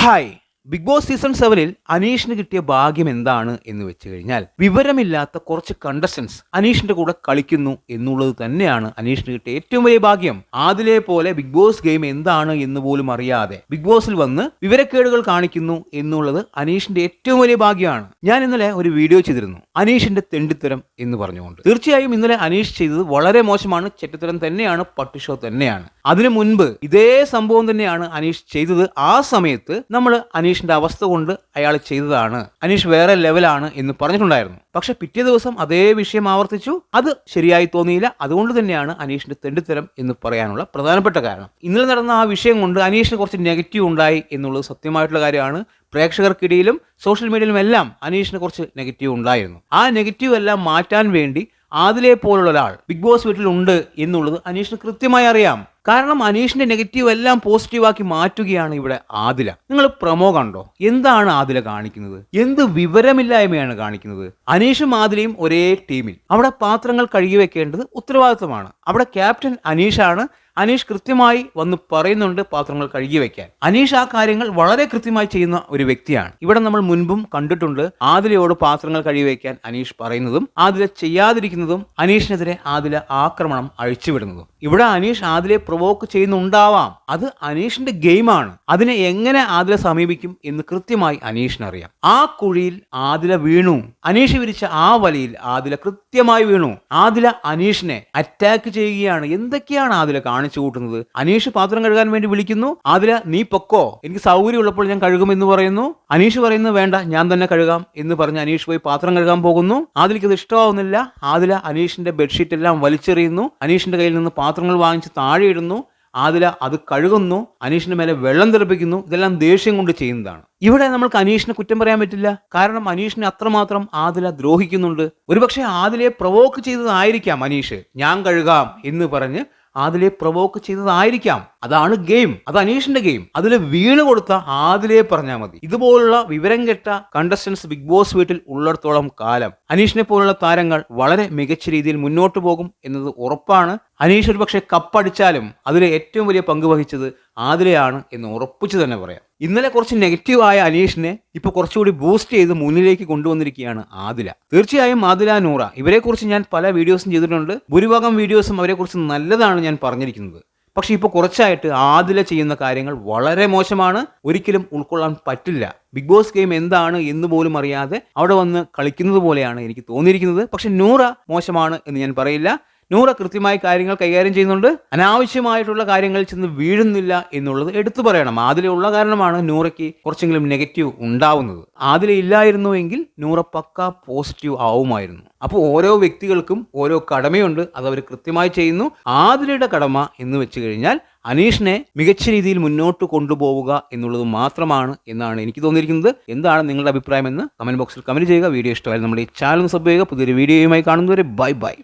Hi. Big boss season സെവനിൽ അനീഷിന് കിട്ടിയ ഭാഗ്യം എന്താണ് എന്ന് വെച്ച് കഴിഞ്ഞാൽ വിവരമില്ലാത്ത കുറച്ച് കണ്ടസ്റ്റൻസ് അനീഷിന്റെ കൂടെ കളിക്കുന്നു എന്നുള്ളത് തന്നെയാണ് അനീഷിന് കിട്ടിയ ഏറ്റവും വലിയ ഭാഗ്യം. ആദിലെ പോലെ ബിഗ് ബോസ് ഗെയിം എന്താണ് എന്ന് പോലും അറിയാതെ ബിഗ് ബോസിൽ വന്ന് വിവരക്കേടുകൾ കാണിക്കുന്നു എന്നുള്ളത് അനീഷിന്റെ ഏറ്റവും വലിയ ഭാഗ്യമാണ്. ഞാൻ ഇന്നലെ ഒരു വീഡിയോ ചെയ്തിരുന്നു. അനീഷിന്റെ തെണ്ടിത്തരം എന്ന് പറഞ്ഞുകൊണ്ട്. തീർച്ചയായും ഇന്നലെ അനീഷ് ചെയ്തത് വളരെ മോശമാണ്. ചെറ്റത്തരം തന്നെയാണ്. പട്ടിഷോ തന്നെയാണ്. അതിനു മുൻപ് ഇതേ സംഭവം തന്നെയാണ് അനീഷ് ചെയ്തത്. ആ സമയത്ത് നമ്മൾ അനീഷിന്റെ അവസ്ഥ കൊണ്ട് അയാൾ ചെയ്തതാണ്. അനീഷ് വേറെ ലെവലാണ് എന്ന് പറഞ്ഞിട്ടുണ്ടായിരുന്നു. പക്ഷെ പിറ്റേ ദിവസം അതേ വിഷയം ആവർത്തിച്ചു. അത് ശരിയായി തോന്നിയില്ല. അതുകൊണ്ട് തന്നെയാണ് അനീഷിന്റെ തെണ്ടിത്തരം എന്ന് പറയാനുള്ള പ്രധാനപ്പെട്ട കാരണം. ഇന്നലെ നടന്ന ആ വിഷയം കൊണ്ട് അനീഷിന് കുറച്ച് നെഗറ്റീവ് ഉണ്ടായി എന്നുള്ളത് സത്യമായിട്ടുള്ള കാര്യമാണ്. പ്രേക്ഷകർക്കിടയിലും സോഷ്യൽ മീഡിയയിലും എല്ലാം അനീഷിന് കുറച്ച് നെഗറ്റീവ് ഉണ്ടായിരുന്നു. ആ നെഗറ്റീവ് എല്ലാം മാറ്റാൻ വേണ്ടി ആദിലെ പോലുള്ള ഒരാൾ ബിഗ് ബോസ് വീട്ടിലുണ്ട് എന്നുള്ളത് അനീഷിന് കൃത്യമായി അറിയാം. കാരണം അനീഷിന്റെ നെഗറ്റീവ് എല്ലാം പോസിറ്റീവാക്കി മാറ്റുകയാണ് ഇവിടെ ആദില. നിങ്ങൾ പ്രമോ കണ്ടോ? എന്താണ് ആദില കാണിക്കുന്നത്? എന്ത് വിവരമില്ലായ്മയാണ് കാണിക്കുന്നത്? അനീഷും ആദിലയും ഒരേ ടീമിൽ അവിടെ പാത്രങ്ങൾ കഴുകി വെക്കേണ്ടത് ഉത്തരവാദിത്വമാണ്. അവിടെ ക്യാപ്റ്റൻ അനീഷാണ് അനീഷ് കൃത്യമായി വന്ന് പറയുന്നുണ്ട് പാത്രങ്ങൾ കഴുകി വെക്കാൻ. അനീഷ് ആ കാര്യങ്ങൾ വളരെ കൃത്യമായി ചെയ്യുന്ന ഒരു വ്യക്തിയാണ്. ഇവിടെ നമ്മൾ മുൻപും കണ്ടിട്ടുണ്ട് ആദിലയോട് പാത്രങ്ങൾ കഴുകി വെക്കാൻ അനീഷ് പറയുന്നതും ആദില ചെയ്യാതിരിക്കുന്നതും അനീഷിനെതിരെ ആദില ആക്രമണം അഴിച്ചുവിടുന്നതും. ഇവിടെ അനീഷ് ആദിലെ പ്രൊവോക്ക് ചെയ്യുന്നുണ്ടാവാം. അത് അനീഷിന്റെ ഗെയിമാണ് അതിനെ എങ്ങനെ ആദില സമീപിക്കും എന്ന് കൃത്യമായി അനീഷിനറിയാം. ആ കുഴിയിൽ ആദില വീണു. അനീഷ് വിരിച്ച ആ വലയിൽ ആദില കൃത്യമായി വീണു. ആദില അനീഷിനെ അറ്റാക്ക് ചെയ്യുകയാണ്. എന്തൊക്കെയാണ് ആദില കാണിച്ചു കൂട്ടുന്നത്. അനീഷ് പാത്രം കഴുകാൻ വേണ്ടി വിളിക്കുന്നു. ആതില നീ പൊക്കോ? എനിക്ക് സൗകര്യമുള്ളപ്പോൾ ഞാൻ കഴുകുമെന്ന് പറയുന്നു. അനീഷ് പറയുന്നു വേണ്ട ഞാൻ തന്നെ കഴുകാം എന്ന് പറഞ്ഞ് അനീഷ് പോയി പാത്രം കഴുകാൻ പോകുന്നു. ആദിലക്ക് ഇത് ഇഷ്ടമാവുന്നില്ല. ആദില അനീഷിന്റെ ബെഡ്ഷീറ്റ് എല്ലാം വലിച്ചെറിയുന്നു. അനീഷിന്റെ കയ്യിൽ നിന്ന് പാത്രങ്ങൾ വാങ്ങിച്ച് താഴെ ഇടുന്നു. ആദില അത് കഴുകുന്നു. അനീഷിന്റെ മേലെ വെള്ളം തെറിപ്പിക്കുന്നു. ഇതെല്ലാം ദേഷ്യം കൊണ്ട് ചെയ്യുന്നതാണ്. ഇവിടെ നമ്മൾക്ക് അനീഷിനെ കുറ്റം പറയാൻ പറ്റില്ല. കാരണം അനീഷിനെ അത്രമാത്രം ആദില ദ്രോഹിക്കുന്നുണ്ട്. ഒരുപക്ഷെ ആദിലയെ പ്രവോക്ക് ചെയ്തതായിരിക്കാം അനീഷ്. ഞാൻ കഴുകാം എന്ന് പറഞ്ഞ് ആദിലെ പ്രവോക്ക് ചെയ്തതായിരിക്കാം. അതാണ് ഗെയിം അത് അനീഷിന്റെ ഗെയിം അതിൽ വീണ് കൊടുത്ത ആദിലെ പറഞ്ഞാൽ മതി. ഇതുപോലുള്ള വിവരം കെട്ട കണ്ടസ്റ്റൻസ് ബിഗ് ബോസ് വീട്ടിൽ ഉള്ളിടത്തോളം കാലം. അനീഷിനെ പോലുള്ള താരങ്ങൾ വളരെ മികച്ച രീതിയിൽ മുന്നോട്ട് പോകും എന്നത് ഉറപ്പാണ്. അനീഷ് ഒരു പക്ഷേ കപ്പടിച്ചാലും അതിലെ ഏറ്റവും വലിയ പങ്ക് വഹിച്ചത് ആദിലയാണ് എന്ന് ഉറപ്പിച്ചു തന്നെ പറയാം. ഇന്നലെ കുറച്ച് നെഗറ്റീവ് ആയ അനീഷിനെ ഇപ്പൊ കുറച്ചുകൂടി ബൂസ്റ്റ് ചെയ്ത് മുന്നിലേക്ക് കൊണ്ടുവന്നിരിക്കുകയാണ് ആദില. തീർച്ചയായും ആദില നൂറ ഇവരെക്കുറിച്ച് ഞാൻ പല വീഡിയോസും ചെയ്തിട്ടുണ്ട്. ഭൂരിഭാഗം വീഡിയോസും അവരെക്കുറിച്ച് നല്ലതാണ് ഞാൻ പറഞ്ഞിരിക്കുന്നത്. പക്ഷെ ഇപ്പോൾ കുറച്ചായിട്ട് ആദില ചെയ്യുന്ന കാര്യങ്ങൾ വളരെ മോശമാണ്. ഒരിക്കലും ഉൾക്കൊള്ളാൻ പറ്റില്ല. ബിഗ് ബോസ് ഗെയിം എന്താണ് എന്ന് പോലും അറിയാതെ അവിടെ വന്ന് കളിക്കുന്നത് പോലെയാണ് എനിക്ക് തോന്നിയിരിക്കുന്നത്. പക്ഷെ നൂറ മോശമാണ് എന്ന് ഞാൻ പറയില്ല. നൂറ കൃത്യമായി കാര്യങ്ങൾ കൈകാര്യം ചെയ്യുന്നുണ്ട്. അനാവശ്യമായിട്ടുള്ള കാര്യങ്ങളിൽ ചെന്ന് വീഴുന്നില്ല എന്നുള്ളത് എടുത്തു പറയണം. ആദിലുള്ള കാരണമാണ് നൂറയ്ക്ക് കുറച്ചെങ്കിലും നെഗറ്റീവ് ഉണ്ടാവുന്നത്. ആദില ഇല്ലായിരുന്നുവെങ്കിൽ നൂറ പക്ക പോസിറ്റീവ് ആവുമായിരുന്നു. അപ്പോൾ ഓരോ വ്യക്തികൾക്കും ഓരോ കടമയുണ്ട്. അത് അവർ കൃത്യമായി ചെയ്യുന്നു. ആതിലയുടെ കടമ എന്ന് വെച്ച് കഴിഞ്ഞാൽ അനീഷിനെ മികച്ച രീതിയിൽ മുന്നോട്ട് കൊണ്ടുപോവുക എന്നുള്ളത് മാത്രമാണ് എന്നാണ് എനിക്ക് തോന്നിയിരിക്കുന്നത്. എന്താണ് നിങ്ങളുടെ അഭിപ്രായം എന്ന് കമന്റ് ബോക്സിൽ കമന്റ് ചെയ്യുക. വീഡിയോ ഇഷ്ടമായാലും നമ്മുടെ ഈ ചാനൽ സബ് ചെയ്യുക. പുതിയൊരു വീഡിയോയുമായി കാണുന്നവരെ ബൈ ബൈ.